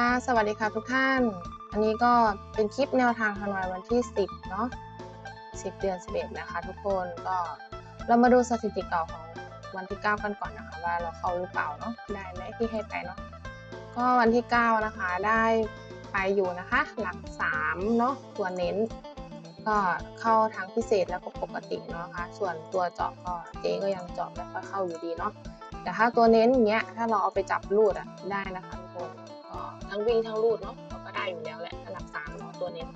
ค่ะ สวัสดีค่ะทุกท่าน อันนี้ก็เป็นคลิปแนวทางฮานอยวันที่ 10 เนาะ10 เดือน 11 นะคะ ทุกคนก็เรามาดูสถิติเก่าของวันที่ 9 กันก่อนนะคะ ว่าเราเข้าหรือเปล่าเนาะได้ไหมที่ให้ไปเนาะก็วันที่ 9 นะคะได้ไปอยู่นะคะ หลัก 3 เนาะตัวเน้น ก็เข้าทั้งพิเศษแล้วก็ปกติเนาะคะส่วนตัวเจาะก็เจ๊ก็ยังเจาะไม่ค่อยเข้าอยู่ดีเนาะแต่ถ้าตัวเน้นเงี้ยถ้าเราเอาไปจับรูดอะได้นะคะ ทั้งวิ่งทั้งรูดเนาะเราก็ได้อยู่แล้วแหละถ้าหลักสามเนาะตัวเน้น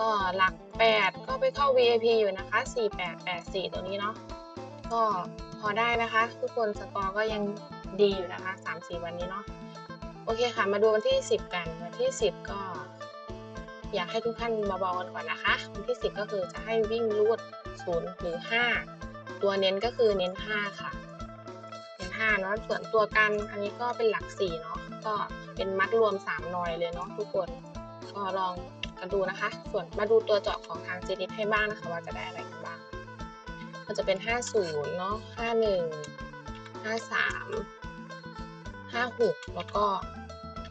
ก็หลักแปดก็ไปเข้า VIP อยู่นะคะสี่แปดแปดสี่ตัวนี้เนาะก็พอได้นะคะ ทุกคนสกอร์ก็ยังดีอยู่นะคะสามสี่วันนี้เนาะโอเคค่ะ มาดูวันที่สิบกันวันที่สิบก็อยากให้ทุกท่านเบาๆกันก่อนนะคะ วันที่สิบก็คือจะให้วิ่งรูดศูนย์หรือห้าตัวเน้นก็คือเน้นห้าค่ะเป็นห้าเนาะส่วนตัวกันอันนี้ก็เป็นหลักสี่เนาะก็ เป็นมัดรวมสามหน่อยเลยเนาะทุกคนก็ลองกันดูนะคะ ส่วนมาดูตัวเจาะของทางเจนิตให้บ้างนะคะว่าจะได้อะไรกันบ้างก็จะเป็นห้าศูนย์เนาะห้าหนึ่งห้าสามห้าหกแล้วก็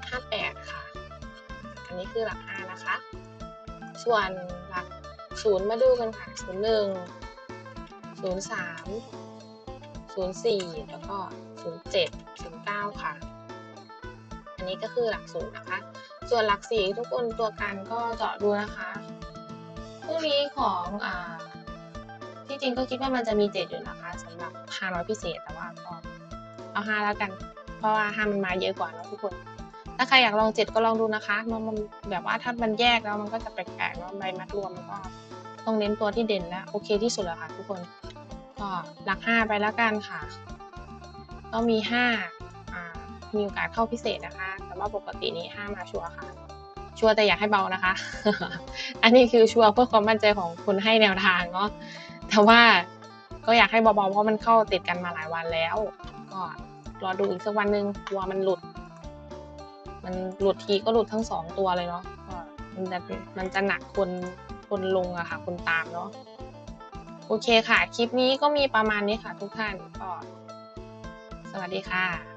ห้าแปดค่ะ อันนี้คือหลักห้านะคะ ส่วนหลักศูนย์มาดูกันค่ะศูนย์หนึ่งศูนย์สาม04 แล้วก็ 07 09 ค่ะ อันนี้ก็คือหลักศูนย์นะคะ ส่วนหลักสี่ทุกคนตัวกันก็เจาะดูนะคะพรุ่งนี้ของอ่าที่จริงก็คิดว่ามันจะมีเจ็ดอยู่นะคะสำหรับ500พิเศษแต่ว่าก็เอาห้าแล้วกัน เพราะว่าห้ามันมาเยอะกว่าเนอะทุกคน ถ้าใครอยากลองเจ็ดก็ลองดูนะคะมันมันแบบว่าถ้ามันแยกแล้วมันก็จะแปลกๆเนาะใบมัดรวมมันก็ต้องเน้นตัวที่เด่นและโอเคที่สุดแล้วค่ะทุกคน ก็หลักห้าไปแล้วกันค่ะ ก็มีห้า มีโอกาสเข้าพิเศษนะคะ แต่ว่าปกตินี้ห้ามาชัวร์ค่ะ ชัวร์แต่อยากให้เบานะคะ อันนี้คือชัวร์เพื่อความมั่นใจของคนให้แนวทางเนาะ แต่ว่าก็อยากให้เบาๆเพราะมันเข้าติดกันมาหลายวันแล้ว ก็รอดูอีกสักวันหนึ่งกลัวมันหลุด มันหลุดทีก็หลุดทั้งสองตัวเลยเนาะก็มันจะมันจะหนักคนคนลงอะค่ะ คนตามเนาะโอเคค่ะ คลิปนี้ก็มีประมาณนี้ค่ะทุกท่านก็สวัสดีค่ะ